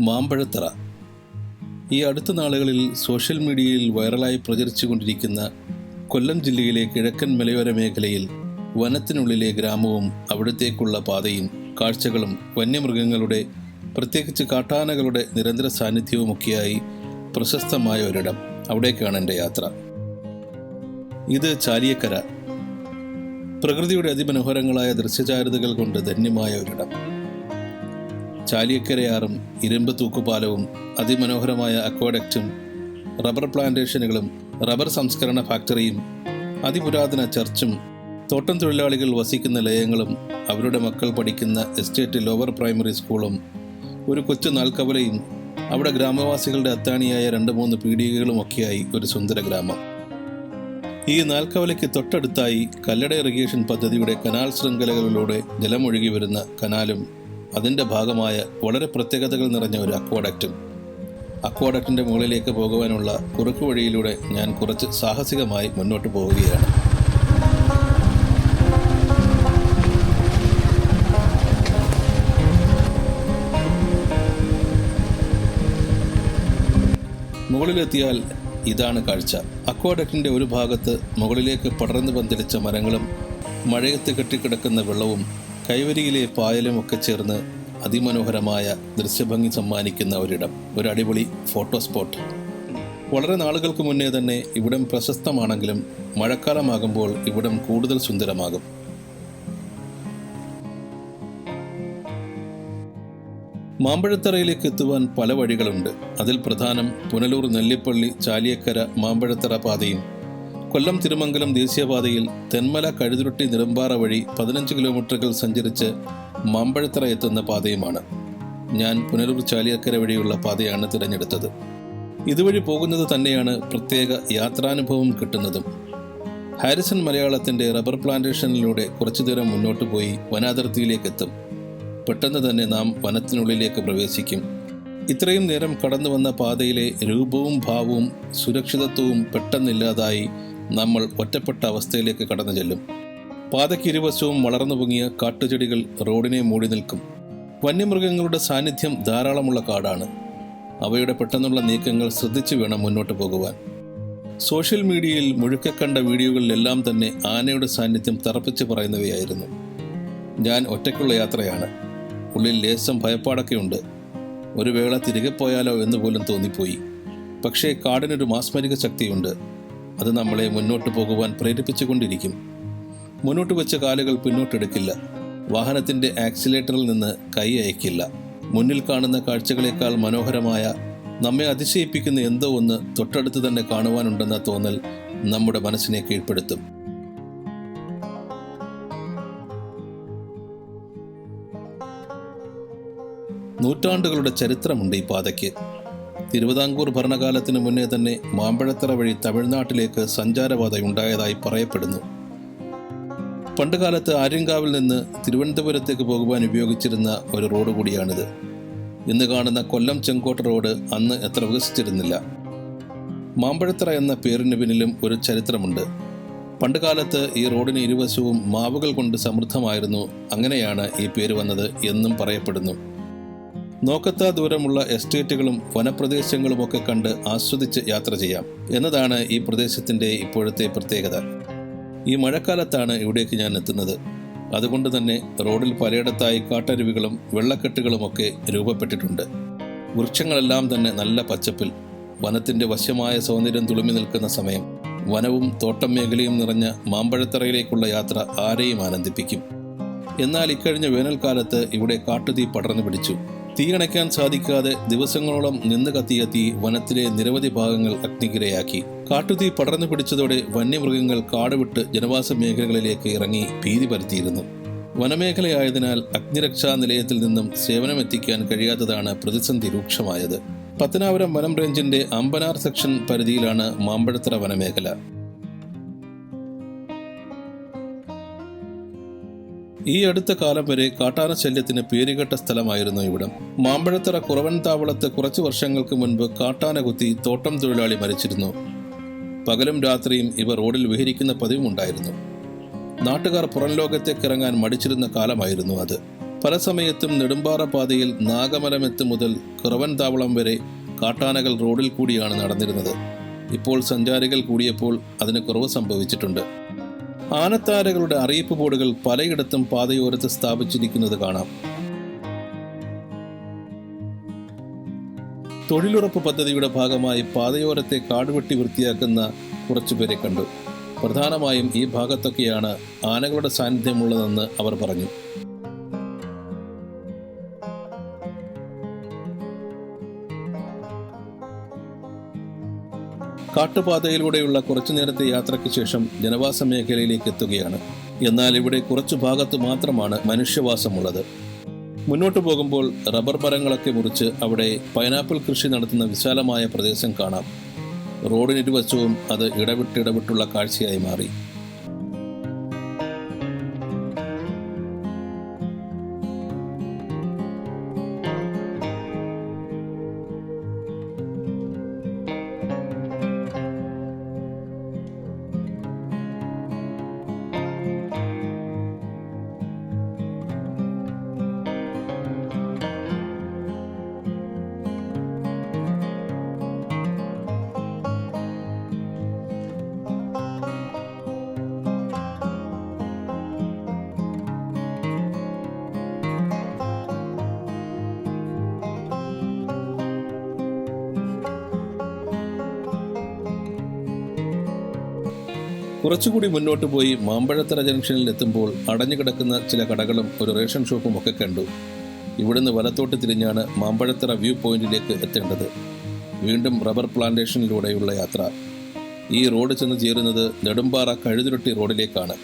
മാമ്പഴത്തറ. ഈ അടുത്ത നാളുകളിൽ സോഷ്യൽ മീഡിയയിൽ വൈറലായി പ്രചരിച്ചുകൊണ്ടിരിക്കുന്ന കൊല്ലം ജില്ലയിലെ കിഴക്കൻ മലയോര മേഖലയിൽ വനത്തിനുള്ളിലെ ഗ്രാമവും അവിടത്തേക്കുള്ള പാതയും കാഴ്ചകളും വന്യമൃഗങ്ങളുടെ പ്രത്യേകിച്ച് കാട്ടാനകളുടെ നിരന്തര സാന്നിധ്യവുമൊക്കെയായി പ്രശസ്തമായ ഒരിടം അവിടേക്കാണ് എന്റെ യാത്ര. ഇത് ചാലിയക്കര. പ്രകൃതിയുടെ അതിമനോഹരങ്ങളായ ദൃശ്യചാരുതകൾ കൊണ്ട് ധന്യമായ ഒരിടം. ചാലിയക്കരയാറും ഇരുമ്പ് തൂക്കുപാലവും അതിമനോഹരമായ അക്വാഡക്റ്റും റബ്ബർ പ്ലാന്റേഷനുകളും റബ്ബർ സംസ്കരണ ഫാക്ടറിയും അതിപുരാതന ചർച്ചും തോട്ടം തൊഴിലാളികൾ വസിക്കുന്ന ലയങ്ങളും അവരുടെ മക്കൾ പഠിക്കുന്ന എസ്റ്റേറ്റ് ലോവർ പ്രൈമറി സ്കൂളും ഒരു കൊച്ചു നാൽക്കവലയും അവിടെ ഗ്രാമവാസികളുടെ അത്താണിയായ രണ്ട് മൂന്ന് പീഡികകളുമൊക്കെയായി ഒരു സുന്ദര ഗ്രാമം. ഈ നാൽക്കവലയ്ക്ക് തൊട്ടടുത്തായി കല്ലട ഇറിഗേഷൻ പദ്ധതിയുടെ കനാൽ ശൃംഖലകളിലൂടെ ജലമൊഴുകി വരുന്ന കനാലും അതിന്റെ ഭാഗമായ വളരെ പ്രത്യേകതകൾ നിറഞ്ഞ ഒരു അക്വാഡക്റ്റും. അക്വാഡക്റ്റിന്റെ മുകളിലേക്ക് പോകുവാനുള്ള കുറുക്കു വഴിയിലൂടെ ഞാൻ കുറച്ച് സാഹസികമായി മുന്നോട്ട് പോവുകയാണ്. മുകളിലെത്തിയാൽ ഇതാണ് കാഴ്ച. അക്വാഡക്റ്റിന്റെ ഒരു ഭാഗത്ത് മുകളിലേക്ക് പടർന്നു പന്തിരിച്ച മരങ്ങളും മഴയത്ത് കെട്ടിക്കിടക്കുന്ന വെള്ളവും കൈവരിയിലെ പായലും ഒക്കെ ചേർന്ന് അതിമനോഹരമായ ദൃശ്യഭംഗി സമ്മാനിക്കുന്ന ഒരിടം ഒരു അടിപൊളി ഫോട്ടോ സ്പോട്ട്. വളരെ നാളുകൾക്ക് മുന്നേ തന്നെ ഇവിടം പ്രശസ്തമാണെങ്കിലും മഴക്കാലമാകുമ്പോൾ ഇവിടം കൂടുതൽ സുന്ദരമാകും. മാമ്പഴത്തറയിലേക്ക് എത്തുവാൻ പല വഴികളുണ്ട്. അതിൽ പ്രധാനം പുനലൂർ നെല്ലിപ്പള്ളി ചാലിയക്കര മാമ്പഴത്തറ പാതയും കൊല്ലം തിരുമംഗലം ദേശീയപാതയിൽ തെന്മല കഴുതുരുട്ടി നിലമ്പാറ വഴി പതിനഞ്ച് കിലോമീറ്ററുകൾ സഞ്ചരിച്ച് മാമ്പഴത്തറ എത്തുന്ന പാതയുമാണ്. ഞാൻ പുനലൂർ ചാലിയക്കര വഴിയുള്ള പാതയാണ് തിരഞ്ഞെടുത്തത്. ഇതുവഴി പോകുന്നത് തന്നെയാണ് പ്രത്യേക യാത്രാനുഭവം കിട്ടുന്നതും. ഹാരിസൺ മലയാളത്തിന്റെ റബ്ബർ പ്ലാന്റേഷനിലൂടെ കുറച്ചു ദൂരം മുന്നോട്ട് പോയി വനാതിർത്തിയിലേക്ക് എത്തും. പെട്ടെന്ന് തന്നെ നാം വനത്തിനുള്ളിലേക്ക് പ്രവേശിക്കും. ഇത്രയും നേരം കടന്നു വന്ന പാതയിലെ രൂപവും ഭാവവും സുരക്ഷിതത്വവും പെട്ടെന്നില്ലാതായി നമ്മൾ ഒറ്റപ്പെട്ട അവസ്ഥയിലേക്ക് കടന്നു ചെല്ലും. പാതയ്ക്ക് ഇരുവശവും വളർന്നു പൊങ്ങിയ കാട്ടുചെടികൾ റോഡിനെ മൂടി നിൽക്കും. വന്യമൃഗങ്ങളുടെ സാന്നിധ്യം ധാരാളമുള്ള കാടാണ്. അവയുടെ പെട്ടെന്നുള്ള നീക്കങ്ങൾ ശ്രദ്ധിച്ചു വേണം മുന്നോട്ട് പോകുവാൻ. സോഷ്യൽ മീഡിയയിൽ മുഴുക്കെ കണ്ട വീഡിയോകളിലെല്ലാം തന്നെ ആനയുടെ സാന്നിധ്യം തറപ്പിച്ച് പറയുന്നവയായിരുന്നു. ഞാൻ ഒറ്റയ്ക്കുള്ള യാത്രയാണ്. ഉള്ളിൽ ലേശം ഭയപ്പാടൊക്കെയുണ്ട് ഒരു വേള തിരികെ പോയാലോ എന്ന് പോലും തോന്നിപ്പോയി. പക്ഷേ കാടിനൊരു മാസ്മരിക ശക്തിയുണ്ട്. അത് നമ്മളെ മുന്നോട്ട് പോകുവാൻ പ്രേരിപ്പിച്ചുകൊണ്ടിരിക്കും. മുന്നോട്ട് വെച്ച കാലുകൾ പിന്നോട്ടെടുക്കില്ല. വാഹനത്തിന്റെ ആക്സിലേറ്ററിൽ നിന്ന് കൈ അയക്കില്ല. മുന്നിൽ കാണുന്ന കാഴ്ചകളേക്കാൾ മനോഹരമായ നമ്മെ അതിശയിപ്പിക്കുന്ന എന്തോ ഒന്ന് തൊട്ടടുത്ത് തന്നെ കാണുവാനുണ്ടെന്ന തോന്നൽ നമ്മുടെ മനസ്സിനെ കീഴ്പ്പെടുത്തും. നൂറ്റാണ്ടുകളുടെ ചരിത്രമുണ്ട് ഈ പാതയ്ക്ക്. തിരുവിതാംകൂർ ഭരണകാലത്തിന് മുന്നേ തന്നെ മാമ്പഴത്തറ വഴി തമിഴ്നാട്ടിലേക്ക് സഞ്ചാരപാത ഉണ്ടായതായി പറയപ്പെടുന്നു. പണ്ടുകാലത്ത് ആര്യങ്കാവിൽ നിന്ന് തിരുവനന്തപുരത്തേക്ക് പോകുവാൻ ഉപയോഗിച്ചിരുന്ന ഒരു റോഡ് കൂടിയാണിത്. ഇന്ന് കാണുന്ന കൊല്ലം ചെങ്കോട്ട റോഡ് അന്ന് എത്ര വികസിച്ചിരുന്നില്ല. മാമ്പഴത്തറ എന്ന പേരിന് പിന്നിലും ഒരു ചരിത്രമുണ്ട്. പണ്ടുകാലത്ത് ഈ റോഡിന് ഇരുവശവും മാവുകൾ കൊണ്ട് സമൃദ്ധമായിരുന്നു. അങ്ങനെയാണ് ഈ പേര് വന്നത് എന്നും പറയപ്പെടുന്നു. നോക്കത്താ ദൂരമുള്ള എസ്റ്റേറ്റുകളും വനപ്രദേശങ്ങളുമൊക്കെ കണ്ട് ആസ്വദിച്ച് യാത്ര ചെയ്യാം എന്നതാണ് ഈ പ്രദേശത്തിന്റെ ഇപ്പോഴത്തെ പ്രത്യേകത. ഈ മഴക്കാലത്താണ് ഇവിടേക്ക് ഞാൻ എത്തുന്നത്. അതുകൊണ്ട് തന്നെ റോഡിൽ പലയിടത്തായി കാട്ടരുവികളും വെള്ളക്കെട്ടുകളുമൊക്കെ രൂപപ്പെട്ടിട്ടുണ്ട്. വൃക്ഷങ്ങളെല്ലാം തന്നെ നല്ല പച്ചപ്പിൽ വനത്തിന്റെ വശ്യമായ സൗന്ദര്യം തുളുമി നിൽക്കുന്ന സമയം വനവും തോട്ടം മേഖലയും നിറഞ്ഞ മാമ്പഴത്തറയിലേക്കുള്ള യാത്ര ആരെയും ആനന്ദിപ്പിക്കും. എന്നാൽ ഇക്കഴിഞ്ഞ വേനൽക്കാലത്ത് ഇവിടെ കാട്ടുതീ പടർന്നു പിടിച്ചു. തീയണയ്ക്കാൻ സാധിക്കാതെ ദിവസങ്ങളോളം നിന്ന് കത്തിയ തീ വനത്തിലെ നിരവധി ഭാഗങ്ങൾ അഗ്നിക്കിരയാക്കി. കാട്ടുതീ പടർന്നു പിടിച്ചതോടെ വന്യമൃഗങ്ങൾ കാടുവിട്ട് ജനവാസ മേഖലകളിലേക്ക് ഇറങ്ങി ഭീതി പരത്തിയിരുന്നു. വനമേഖലയായതിനാൽ അഗ്നിരക്ഷാ നിലയത്തിൽ നിന്നും സേവനമെത്തിക്കാൻ കഴിയാത്തതാണ് പ്രതിസന്ധി രൂക്ഷമായത്. പത്തനാപുരം വനം റേഞ്ചിന്റെ അമ്പനാർ സെക്ഷൻ പരിധിയിലാണ് മാമ്പഴത്തറ വനമേഖല. ഈ അടുത്ത കാലം വരെ കാട്ടാന ശല്യത്തിന് പേരുകെട്ട സ്ഥലമായിരുന്നു ഇവിടം. മാമ്പഴത്തറ കുറവൻ താവളത്ത് കുറച്ചു വർഷങ്ങൾക്ക് മുൻപ് കാട്ടാന കുത്തി തോട്ടം തൊഴിലാളി മരിച്ചിരുന്നു. പകലും രാത്രിയും ഇവ റോഡിൽ വിഹരിക്കുന്ന പതിവുമുണ്ടായിരുന്നു നാട്ടുകാർ പുറം ലോകത്തേക്ക് ഇറങ്ങാൻ മടിച്ചിരുന്ന കാലമായിരുന്നു അത്. പല സമയത്തും നെടുമ്പാറ പാതയിൽ നാഗമലമെത്തു മുതൽ കുറവൻ താവളം വരെ കാട്ടാനകൾ റോഡിൽ കൂടിയാണ് നടന്നിരുന്നത്. ഇപ്പോൾ സഞ്ചാരികൾ കൂടിയപ്പോൾ അതിന് കുറവ് സംഭവിച്ചിട്ടുണ്ട്. ആനത്താരകളുടെ അറിയിപ്പ് ബോർഡുകൾ പലയിടത്തും പാതയോരത്ത് സ്ഥാപിച്ചിരിക്കുന്നത് കാണാം. തൊഴിലുറപ്പ് പദ്ധതിയുടെ ഭാഗമായി പാതയോരത്തെ കാടുവെട്ടി വൃത്തിയാക്കുന്ന കുറച്ചുപേരെ കണ്ടു. പ്രധാനമായും ഈ ഭാഗത്തൊക്കെയാണ് ആനകളുടെ സാന്നിധ്യമുള്ളതെന്ന് അവർ പറഞ്ഞു. കാട്ടുപാതയിലൂടെയുള്ള കുറച്ചു നേരത്തെ യാത്രയ്ക്ക് ശേഷം ജനവാസ മേഖലയിലേക്ക് എത്തുകയാണ്. എന്നാൽ ഇവിടെ കുറച്ചു ഭാഗത്ത് മാത്രമാണ് മനുഷ്യവാസമുള്ളത്. മുന്നോട്ടു പോകുമ്പോൾ റബ്ബർ മരങ്ങളൊക്കെ മുറിച്ച് അവിടെ പൈനാപ്പിൾ കൃഷി നടത്തുന്ന വിശാലമായ പ്രദേശം കാണാം. റോഡിനിരുവശവും അത് ഇടവിട്ടിടവിട്ടുള്ള കാഴ്ചയായി മാറി. കുറച്ചുകൂടി മുന്നോട്ട് പോയി മാമ്പഴത്തറ ജംഗ്ഷനിൽ എത്തുമ്പോൾ അടഞ്ഞു കിടക്കുന്ന ചില കടകളും ഒരു റേഷൻ ഷോപ്പും ഒക്കെ കണ്ടു. ഇവിടുന്ന് വലത്തോട്ട് തിരിഞ്ഞാണ് മാമ്പഴത്തറ വ്യൂ പോയിന്റിലേക്ക് എത്തേണ്ടത്. വീണ്ടും റബ്ബർ പ്ലാന്റേഷനിലൂടെയുള്ള യാത്ര. ഈ റോഡ് ചെന്ന് ചേരുന്നത് നെടുമ്പാറ കഴുതുരുട്ടി റോഡിലേക്കാണ്.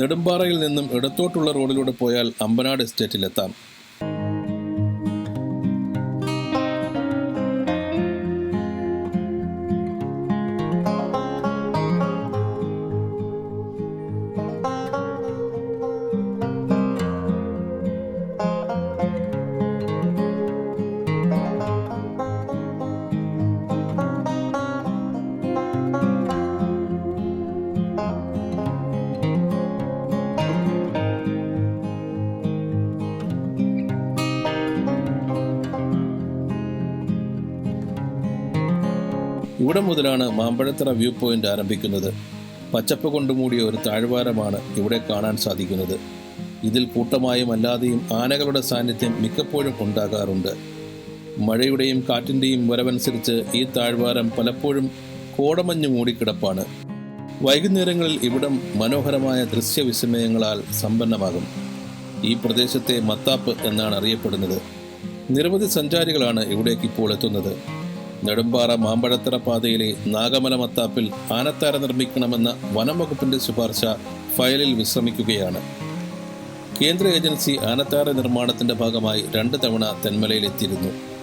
നെടുമ്പാറയിൽ നിന്നും ഇടത്തോട്ടുള്ള റോഡിലൂടെ പോയാൽ അമ്പനാട് എസ്റ്റേറ്റിലെത്താം. ഇവിടെ മുതലാണ് മാമ്പഴത്തറ വ്യൂ പോയിന്റ് ആരംഭിക്കുന്നത്. പച്ചപ്പ് കൊണ്ട് മൂടിയ ഒരു താഴ്വാരമാണ് ഇവിടെ കാണാൻ സാധിക്കുന്നത്. ഇതിൽ കൂട്ടമായും അല്ലാതെയും ആനകളുടെ സാന്നിധ്യം മിക്കപ്പോഴും ഉണ്ടാകാറുണ്ട്. മഴയുടെയും കാറ്റിന്റെയും വരവനുസരിച്ച് ഈ താഴ്വാരം പലപ്പോഴും കോടമഞ്ഞ് മൂടിക്കിടപ്പാണ്. വൈകുന്നേരങ്ങളിൽ ഇവിടം മനോഹരമായ ദൃശ്യവിസ്മയങ്ങളാൽ സമ്പന്നമാകും. ഈ പ്രദേശത്തെ മത്താപ്പ് എന്നാണ് അറിയപ്പെടുന്നത്. നിരവധി സഞ്ചാരികളാണ് ഇവിടേക്ക് ഇപ്പോൾ എത്തുന്നത്. നെടുമ്പാറ മാമ്പഴത്തറ പാതയിലെ നാഗമല മത്താപ്പിൽ ആനത്താര നിർമ്മിക്കണമെന്ന വനം വകുപ്പിന്റെ ശുപാർശ ഫയലിൽ വിശ്രമിക്കുകയാണ്. കേന്ദ്ര ഏജൻസി ആനത്താര നിർമ്മാണത്തിന്റെ ഭാഗമായി രണ്ട് തവണ തെന്മലയിലെത്തിയിരുന്നു.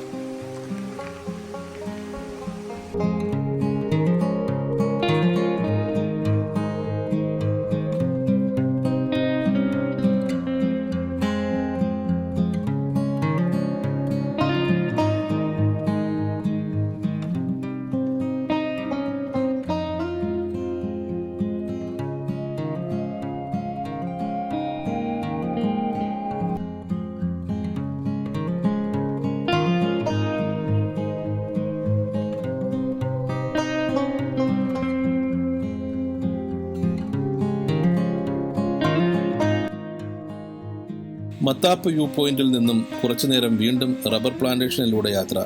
മത്താപ്പ് വ്യൂ പോയിന്റിൽ നിന്നും കുറച്ചുനേരം വീണ്ടും റബ്ബർ പ്ലാന്റേഷനിലൂടെ യാത്ര.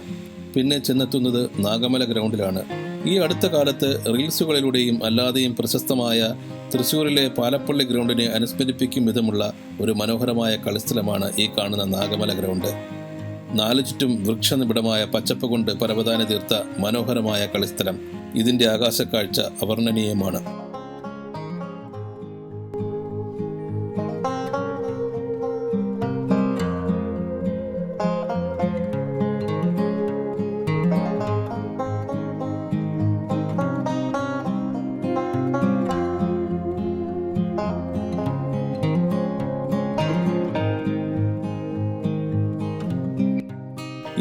പിന്നെ ചെന്നെത്തുന്നത് നാഗമല ഗ്രൗണ്ടിലാണ്. ഈ അടുത്ത കാലത്ത് റീൽസുകളിലൂടെയും അല്ലാതെയും പ്രശസ്തമായ തൃശ്ശൂരിലെ പാലപ്പള്ളി ഗ്രൗണ്ടിനെ അനുസ്മരിപ്പിക്കും വിധമുള്ള ഒരു മനോഹരമായ കളിസ്ഥലമാണ് ഈ കാണുന്ന നാഗമല ഗ്രൗണ്ട്. നാലു ചുറ്റും വൃക്ഷനിബിഡമായ പച്ചപ്പ് കൊണ്ട് പരവതാനി തീർത്ത മനോഹരമായ കളിസ്ഥലം. ഇതിന്റെ ആകാശക്കാഴ്ച അവർണനീയമാണ്.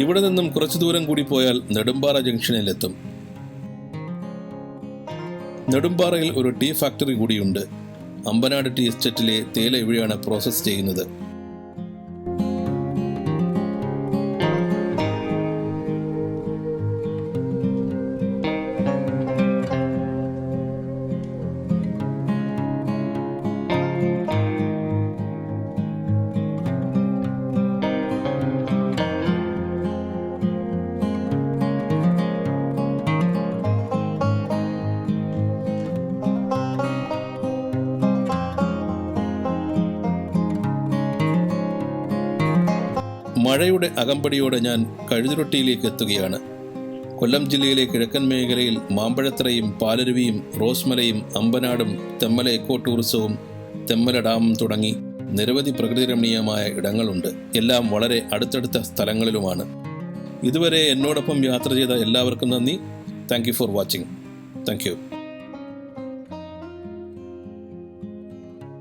ഇവിടെ നിന്നും കുറച്ചു ദൂരം കൂടി പോയാൽ നെടുമ്പാറ ജംഗ്ഷനിലെത്തും. നെടുമ്പാറയിൽ ഒരു ടീ ഫാക്ടറി കൂടിയുണ്ട്. അമ്പനാട് ടീ എസ്റ്റേറ്റിലെ തേയില ഇവിടെയാണ് പ്രോസസ്സ് ചെയ്യുന്നത്? മഴയുടെ അകമ്പടിയോടെ ഞാൻ കഴുതുരൊട്ടിയിലേക്ക് എത്തുകയാണ്. കൊല്ലം ജില്ലയിലെ കിഴക്കൻ മേഖലയിൽ മാമ്പഴത്തറയും പാലരുവിയും റോസ്മലയും അമ്പനാടും തെമ്മല എക്കോ ടൂറിസവും തെമ്മല ഡാമും തുടങ്ങി നിരവധി പ്രകൃതിരമണീയമായ ഇടങ്ങളുണ്ട്. എല്ലാം വളരെ അടുത്തടുത്ത സ്ഥലങ്ങളിലുമാണ്. ഇതുവരെ എന്നോടൊപ്പം യാത്ര ചെയ്ത എല്ലാവർക്കും നന്ദി. Thank for watching. താങ്ക്